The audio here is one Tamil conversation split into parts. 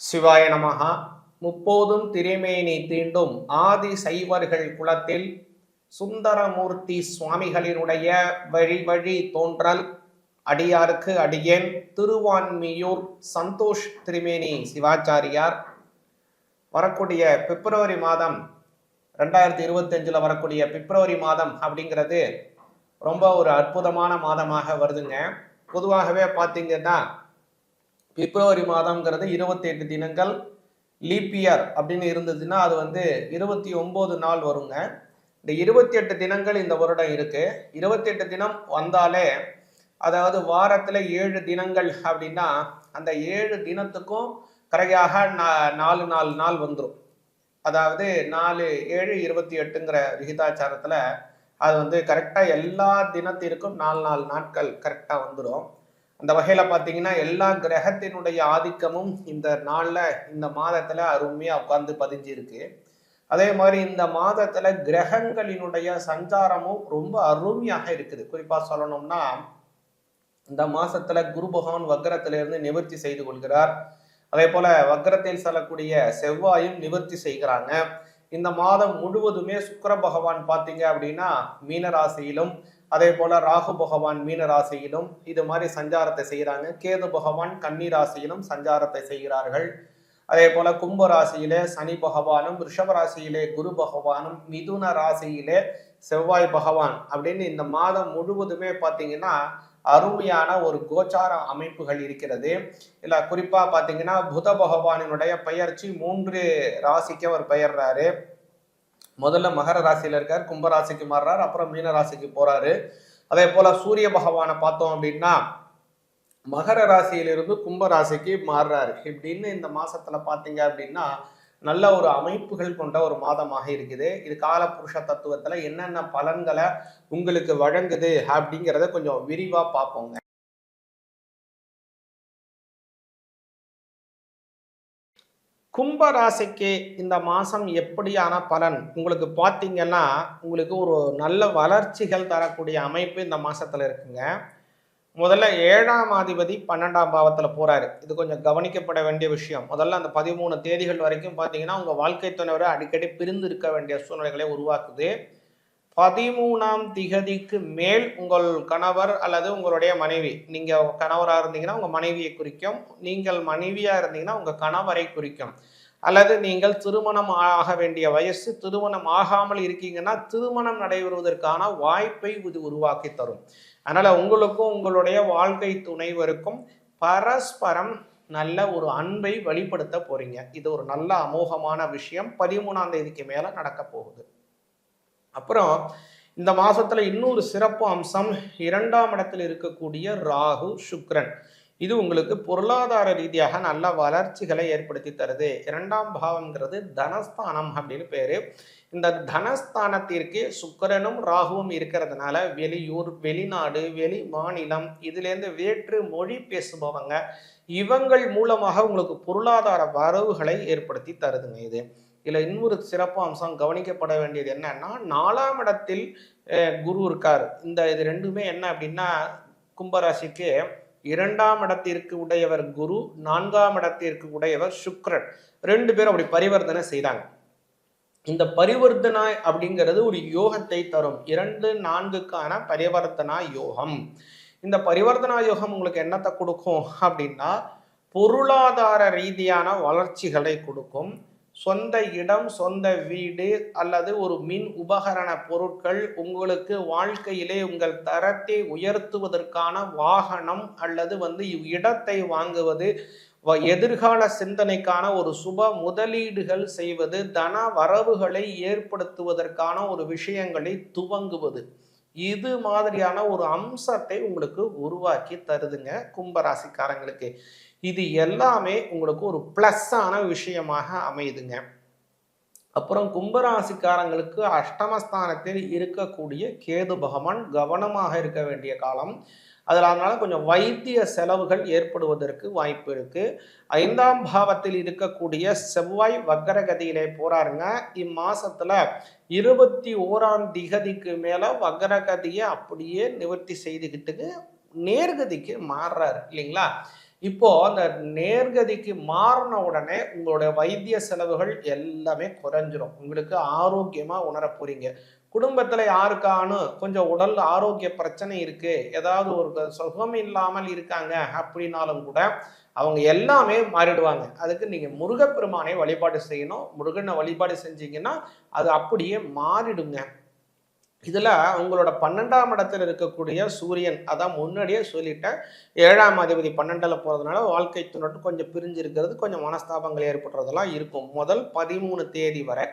சிவாய நமகா முப்போதும் திருமேனி தீண்டும் ஆதி சைவர்கள் குலத்தில் சுந்தரமூர்த்தி சுவாமிகளினுடைய வழி வழி தோன்றல். அடியாருக்கு அடியேன் திருவான்மியூர் சந்தோஷ் திரிமேனி சிவாச்சாரியார். வரக்கூடிய பிப்ரவரி மாதம் ரெண்டாயிரத்தி இருபத்தஞ்சில் வரக்கூடிய பிப்ரவரி மாதம் அப்படிங்கிறது ரொம்ப ஒரு அற்புதமான மாதமாக வருதுங்க. பொதுவாகவே பார்த்தீங்கன்னா பிப்ரவரி மாதம்ங்கிறது இருபத்தி எட்டு தினங்கள் லீப் இயர் அப்படின்னு இருந்ததுன்னா அது வந்து இருபத்தி ஒம்பது நாள் வருங்க. இந்த இருபத்தி எட்டு தினங்கள் இந்த வருடம் இருக்கு. இருபத்தி எட்டு தினம் வந்தாலே அதாவது வாரத்தில் ஏழு தினங்கள் அப்படின்னா அந்த ஏழு தினத்துக்கும் கரையாக நா- நாலு நாலு நாள் வந்துடும் அதாவது நாலு ஏழு இருபத்தி எட்டுங்கிற விகிதாச்சாரத்தில் அது வந்து கரெக்டாக எல்லா தினத்திற்கும் நாலு நாலு நாட்கள் கரெக்டாக வந்துடும் அந்த வகையில் பார்த்தீங்கன்னா எல்லா கிரகத்தினுடைய ஆதிக்கமும் இந்த நாளில் இந்த மாதத்தில் அருமையாக உட்கார்ந்து பதிஞ்சு இருக்கு அதே மாதிரி இந்த மாதத்தில் கிரகங்களினுடைய சஞ்சாரமும் ரொம்ப அருமையாக இருக்குது. குறிப்பாக சொல்லணும்னா இந்த மாசத்துல குரு பகவான் வக்கரத்திலிருந்து நிவர்த்தி செய்து கொள்கிறார். அதே போல வக்கரத்தில் செல்லக்கூடிய செவ்வாயும் நிவர்த்தி செய்கிறாங்க. இந்த மாதம் முழுவதுமே சுக்கர பகவான் பார்த்தீங்க அப்படின்னா மீனராசியிலும் அதே போல ராகு பகவான் மீன ராசியிலும் இது மாதிரி சஞ்சாரத்தை செய்கிறாங்க கேது பகவான் கன்னி ராசியிலும் சஞ்சாரத்தை செய்கிறார்கள். அதே போல கும்ப ராசியிலே சனி பகவானும் ரிஷப ராசியிலே குரு பகவானும் மிதுன ராசியிலே செவ்வாய் பகவான் அப்படின்னு இந்த மாதம் முழுவதுமே பார்த்தீங்கன்னா அருமையான ஒரு கோச்சார அமைப்புகள் இருக்கிறது. இல்லை குறிப்பாக பார்த்தீங்கன்னா புத பகவானினுடைய பெயர்ச்சி மூன்று ராசிக்கு அவர் பெயர்றாரு. முதல்ல மகர ராசியில இருக்கார் கும்ப ராசிக்கு மாறுறார் அப்புறம் மீன ராசிக்கு போறாரு. அதே போல சூரிய பகவானை பார்த்தோம் அப்படின்னா மகர ராசியிலிருந்து கும்ப ராசிக்கு மாறுறாரு. இப்படின்னு இந்த மாசத்துல பாத்தீங்க அப்படின்னா நல்ல ஒரு அமைப்புகள் கொண்ட ஒரு மாதமாக இருக்குது. இது காலபுருஷ தத்துவத்துல என்னென்ன பலன்களை உங்களுக்கு வழங்குது அப்படிங்கிறத கொஞ்சம் விரிவா பார்ப்போங்க. கும்ப ராசிக்கு இந்த மாதம் எப்படியான பலன்? உங்களுக்கு பார்த்தீங்கன்னா உங்களுக்கு ஒரு நல்ல வளர்ச்சிகள் தரக்கூடிய அமைப்பு இந்த மாதத்தில் இருக்குங்க. முதல்ல ஏழாம் அதிபதி பன்னெண்டாம் பாவத்தில் போகிறாரு இது கொஞ்சம் கவனிக்கப்பட வேண்டிய விஷயம். முதல்ல அந்த பதிமூணு தேதிகள் வரைக்கும் பார்த்தீங்கன்னா உங்கள் வாழ்க்கை துணைவரை அடிக்கடி பிரிந்து இருக்க வேண்டிய சூழ்நிலைகளை உருவாக்குது. பதிமூணாம் திகதிக்கு மேல் உங்கள் கணவர் அல்லது உங்களுடைய மனைவி. நீங்கள் கணவராக இருந்தீங்கன்னா உங்கள் மனைவியை குறிக்கும். நீங்கள் மனைவியாக இருந்தீங்கன்னா உங்கள் கணவரை குறிக்கும். அல்லது நீங்கள் திருமணம் ஆக வேண்டிய வயசு திருமணம் ஆகாமல் இருக்கீங்கன்னா திருமணம் நடைபெறுவதற்கான வாய்ப்பை இது உருவாக்கி தரும். அதனால் உங்களுக்கும் உங்களுடைய வாழ்க்கை துணைவருக்கும் பரஸ்பரம் நல்ல ஒரு அன்பை வெளிப்படுத்த போறீங்க. இது ஒரு நல்ல அமோகமான விஷயம். பதிமூணாம் தேதிக்கு மேலே நடக்க போகுது. அப்புறம் இந்த மாதத்தில் இன்னொரு சிறப்பு அம்சம் இரண்டாம் இடத்தில் இருக்கக்கூடிய ராகு சுக்ரன். இது உங்களுக்கு பொருளாதார ரீதியாக நல்ல வளர்ச்சிகளை ஏற்படுத்தி தருது. இரண்டாம் பாவம்ங்கிறது தனஸ்தானம் அப்படின்னு பேர். இந்த தனஸ்தானத்திற்கு சுக்கரனும் ராகுவும் இருக்கிறதுனால வெளியூர் வெளிநாடு வெளி மாநிலம் இதுலேருந்து வேற்று மொழி பேசுபவங்க இவங்கள் மூலமாக உங்களுக்கு பொருளாதார வரவுகளை ஏற்படுத்தி தருதுங்க இது. இதில் இன்னொரு சிறப்பு அம்சம் கவனிக்கப்பட வேண்டியது என்னன்னா நாலாம் இடத்தில் குரு இருக்கார். இந்த இது ரெண்டுமே என்ன அப்படின்னா கும்பராசிக்கு இரண்டாம் இடத்திற்கு உடையவர் குரு நான்காம் இடத்திற்கு உடையவர் சுக்ரன் ரெண்டு பேரும் அப்படி பரிவர்த்தனை செய்தாங்க. இந்த பரிவர்த்தனா அப்படிங்கிறது ஒரு யோகத்தை தரும். இரண்டு நான்குக்கான பரிவர்த்தனா யோகம். இந்த பரிவர்த்தனா யோகம் உங்களுக்கு என்னத்தை கொடுக்கும் அப்படின்னா பொருளாதார ரீதியான வளர்ச்சிகளை கொடுக்கும். சொந்த இடம் சொந்த வீடு அல்லது ஒரு மின் உபகரண பொருட்கள் உங்களுக்கு வாழ்க்கையிலே உங்கள் தரத்தை உயர்த்துவதற்கான வாகனம் அல்லது வந்து இடத்தை வாங்குவது வ- எதிர்கால சிந்தனைக்கான ஒரு சுப முதலீடுகள் செய்வது தன வரவுகளை ஏற்படுத்துவதற்கான ஒரு விஷயங்களை துவங்குவது. இது மாதிரியான ஒரு அம்சத்தை உங்களுக்கு உருவாக்கி தருதுங்க கும்பராசிக்காரங்களுக்கு. இது எல்லாமே உங்களுக்கு ஒரு ப்ளஸ்ஸான விஷயமாக அமையுதுங்க. அப்புறம் கும்பராசிக்காரங்களுக்கு அஷ்டமஸ்தானத்தில் இருக்கக்கூடிய கேது பகவான் கவனமாக இருக்க வேண்டிய காலம். அதில் அதனால கொஞ்சம் வைத்திய செலவுகள் ஏற்படுவதற்கு வாய்ப்பு இருக்கு. ஐந்தாம் பாவத்தில் இருக்கக்கூடிய செவ்வாய் வக்கரகதியிலே போறாருங்க. இம்மாசத்துல இருபத்தி ஓராம் திகதிக்கு மேல வக்கரகதியை அப்படியே நிவர்த்தி செய்துக்கிட்டு நேர்கதிக்கு மாறுறாரு இல்லைங்களா? இப்போ அந்த நேர்கதிக்கு மாறின உடனே உங்களுடைய வைத்திய செலவுகள் எல்லாமே குறைஞ்சிரும். உங்களுக்கு ஆரோக்கியமா உணர போறீங்க. குடும்பத்துல யாருக்கானும் கொஞ்சம் உடல் ஆரோக்கிய பிரச்சனை இருக்கு. ஏதாவது ஒரு சுகம் இல்லாமல் இருக்காங்க அப்படின்னாலும் கூட அவங்க எல்லாமே மாறிடுவாங்க. அதுக்கு நீங்க முருகப்பெருமானை வழிபாடு செய்யணும். முருகனை வழிபாடு செஞ்சீங்கன்னா அது அப்படியே மாறிடுங்க. இதில் உங்களோட பன்னெண்டாம் இடத்துல இருக்கக்கூடிய சூரியன் அதான் முன்னாடியே சொல்லிட்டேன் ஏழாம் அதிபதி பன்னெண்டில் போகிறதுனால வாழ்க்கை துணட்டு கொஞ்சம் பிரிஞ்சு இருக்கிறது கொஞ்சம் மனஸ்தாபங்கள் ஏற்படுறதெல்லாம் இருக்கும். முதல் பதிமூணு தேதி வரை.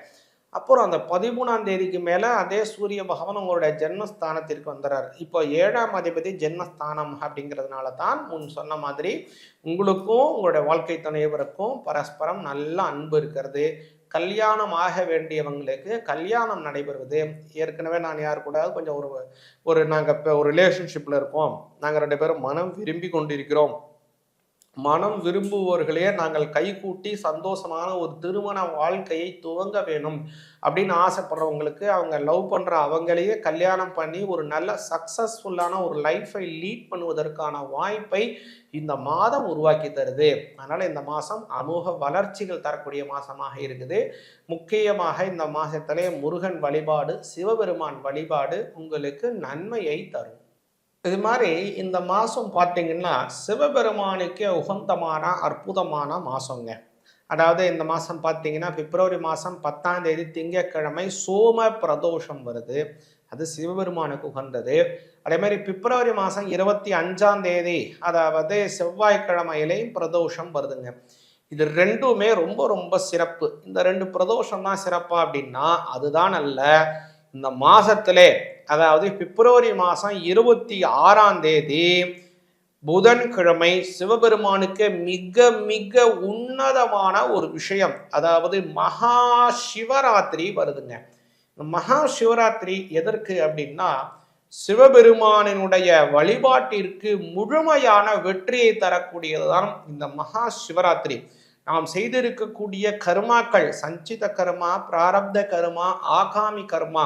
அப்புறம் அந்த பதிமூணாம் தேதிக்கு மேலே அதே சூரிய பகவான் உங்களுடைய ஜென்மஸ்தானத்திற்கு வந்துடுறார் இப்போ ஏழாம் அதிபதி ஜென்மஸ்தானம் அப்படிங்கிறதுனால தான் முன் சொன்ன மாதிரி உங்களுக்கும் உங்களுடைய வாழ்க்கை துணைவருக்கும் பரஸ்பரம் நல்ல அன்பு இருக்கிறது. கல்யாணம் ஆக வேண்டியவங்களுக்கு கல்யாணம் நடைபெறுவது. ஏற்கனவே நான் யார் கூட கொஞ்சம் ஒரு ஒரு நாங்கள் இப்போ ஒரு ரிலேஷன்ஷிப்பில் இருக்கோம். நாங்கள் ரெண்டு பேரும் மனம் விரும்பி கொண்டிருக்கிறோம். மனம் விரும்புவோர்களே நாங்கள் கைகூட்டி சந்தோஷமான ஒரு திருமண வாழ்க்கையை துவங்க வேணும் அப்படின்னு ஆசைப்படுறவங்களுக்கு அவங்க லவ் பண்ணுற அவங்களையே கல்யாணம் பண்ணி ஒரு நல்ல சக்ஸஸ்ஃபுல்லான ஒரு லைஃப்பை லீட் பண்ணுவதற்கான வாய்ப்பை இந்த மாதம் உருவாக்கி தருது. அதனால் இந்த மாதம் அமோக வளர்ச்சிகள் தரக்கூடிய மாதமாக இருக்குது. முக்கியமாக இந்த மாதத்திலே முருகன் வழிபாடு சிவபெருமான் வழிபாடு உங்களுக்கு நன்மையை தரும். இது மாதிரி இந்த மாதம் பார்த்தீங்கன்னா சிவபெருமானுக்கு உகந்தமான அற்புதமான மாதங்க அதாவது இந்த மாதம் பார்த்தீங்கன்னா பிப்ரவரி மாதம் பத்தாம் தேதி திங்கட்கிழமை சோம பிரதோஷம் வருது. அது சிவபெருமானுக்கு உகந்தது. அதே மாதிரி பிப்ரவரி மாதம் இருபத்தி அஞ்சாம் தேதி அதாவது செவ்வாய்க்கிழமையிலையும் பிரதோஷம் வருதுங்க. இது ரெண்டுமே ரொம்ப ரொம்ப சிறப்பு. இந்த ரெண்டு பிரதோஷம் தான் சிறப்பா அப்படின்னா அதுதான் அல்ல. இந்த மாசத்திலே அதாவது பிப்ரவரி மாதம் இருபத்தி ஆறாம் தேதி புதன்கிழமை சிவபெருமானுக்கு மிக மிக உன்னதமான ஒரு விஷயம். அதாவது மகா சிவராத்திரி வருதுங்க. மகா சிவராத்திரி எதற்கு அப்படின்னா சிவபெருமானினுடைய வழிபாட்டிற்கு முழுமையான வெற்றியை தரக்கூடியதுதான் இந்த மகா சிவராத்திரி. நாம் செய்திருக்கக்கூடிய கர்மாக்கள் சஞ்சித கர்மா பிராரப்த கர்மா ஆகாமி கர்மா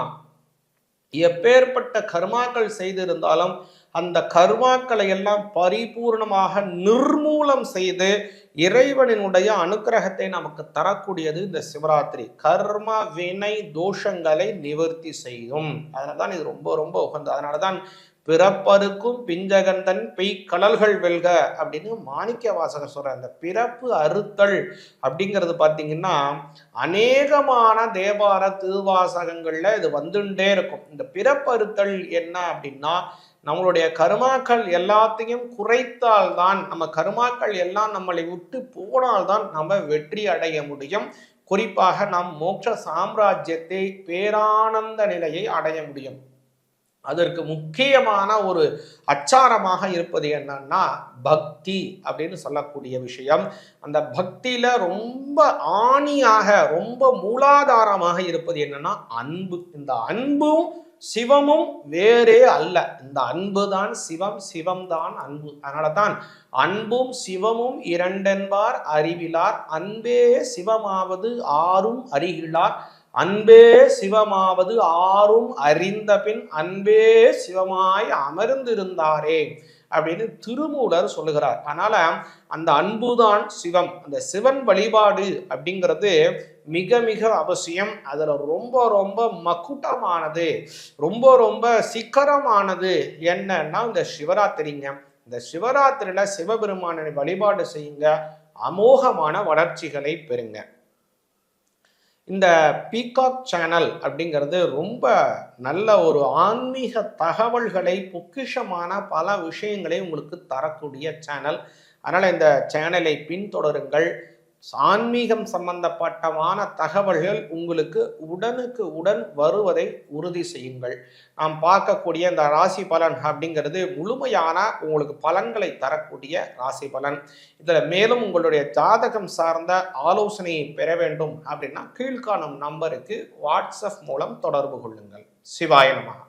எப்பேற்பட்ட கர்மாக்கள் செய்திருந்தாலும் அந்த கர்மாக்களை எல்லாம் பரிபூர்ணமாக நிர்மூலம் செய்து இறைவனினுடைய அனுக்கிரகத்தை நமக்கு தரக்கூடியது இந்த சிவராத்திரி. கர்ம வினை தோஷங்களை நிவர்த்தி செய்யும். அதனால தான் இது ரொம்ப ரொம்ப உகந்தது. அதனால தான் பிறப்பருக்கும் பிஞ்சகந்தன் பெய் கடல்கள் வெல்க அப்படின்னு மாணிக்க வாசகர் சொல்ற அந்த பிறப்பு அறுத்தல் அப்படிங்கிறது பார்த்தீங்கன்னா அநேகமான தேவார திருவாசகங்கள்ல இது வந்துட்டே இருக்கும். இந்த பிறப்பறுத்தல் என்ன அப்படின்னா நம்மளுடைய கருமாக்கள் எல்லாத்தையும் குறைத்தால்தான் நம்ம கருமாக்கள் எல்லாம் நம்மளை விட்டு போனால்தான் நம்ம வெற்றி அடைய முடியும். குறிப்பாக நம் மோட்ச சாம்ராஜ்யத்தை பேரானந்த நிலையை அடைய முடியும். அதற்கு முக்கியமான ஒரு அச்சாரமாக இருப்பது என்னன்னா பக்தி அப்படின்னு சொல்லக்கூடிய விஷயம். அந்த பக்தியில ரொம்ப ஆணியாக ரொம்ப மூலாதாரமாக இருப்பது என்னன்னா அன்பு. இந்த அன்பும் சிவமும் வேறே அல்ல. இந்த அன்பு தான் சிவம் சிவம் தான் அன்பு. அதனால தான் அன்பும் சிவமும் இரண்டென்பார் அறிவிலார். அன்பே சிவமாவது ஆறும் அறிகிலார். அன்பே சிவமாவது ஆறும் அறிந்த பின் அன்பே சிவமாய் அமர்ந்திருந்தாரே அப்படின்னு திருமூலர் சொல்லுகிறார். அதனால அந்த அன்புதான் சிவம் அந்த சிவன் வழிபாடு அப்படிங்கிறது மிக மிக அவசியம். அதில் ரொம்ப ரொம்ப மக்குட்டமானது ரொம்ப ரொம்ப சிக்கரமானது என்னன்னா இந்த சிவராத்திரிங்க. இந்த சிவராத்திரியில் சிவபெருமானனை வழிபாடு செய்யுங்க அமோகமான வளர்ச்சிகளை பெறுங்க. இந்த பீகாக் சேனல் அப்படிங்கிறது ரொம்ப நல்ல ஒரு ஆன்மீக தகவல்களை பொக்கிஷமான பல விஷயங்களை உங்களுக்கு தரக்கூடிய சேனல் அதனால் இந்த சேனலை பின்தொடருங்கள். ஆன்மீகம் சம்பந்தப்பட்டமான தகவல்கள் உங்களுக்கு உடனுக்கு உடன் வருவதை உறுதி செய்யுங்கள். நாம் பார்க்கக்கூடிய இந்த ராசி பலன் அப்படிங்கிறது முழுமையான உங்களுக்கு பலன்களை தரக்கூடிய ராசி பலன். இதில் மேலும் உங்களுடைய ஜாதகம் சார்ந்த ஆலோசனையை பெற வேண்டும் அப்படின்னா கீழ்காணும் நம்பருக்கு வாட்ஸ்அப் மூலம் தொடர்பு கொள்ளுங்கள். சிவாய நமகா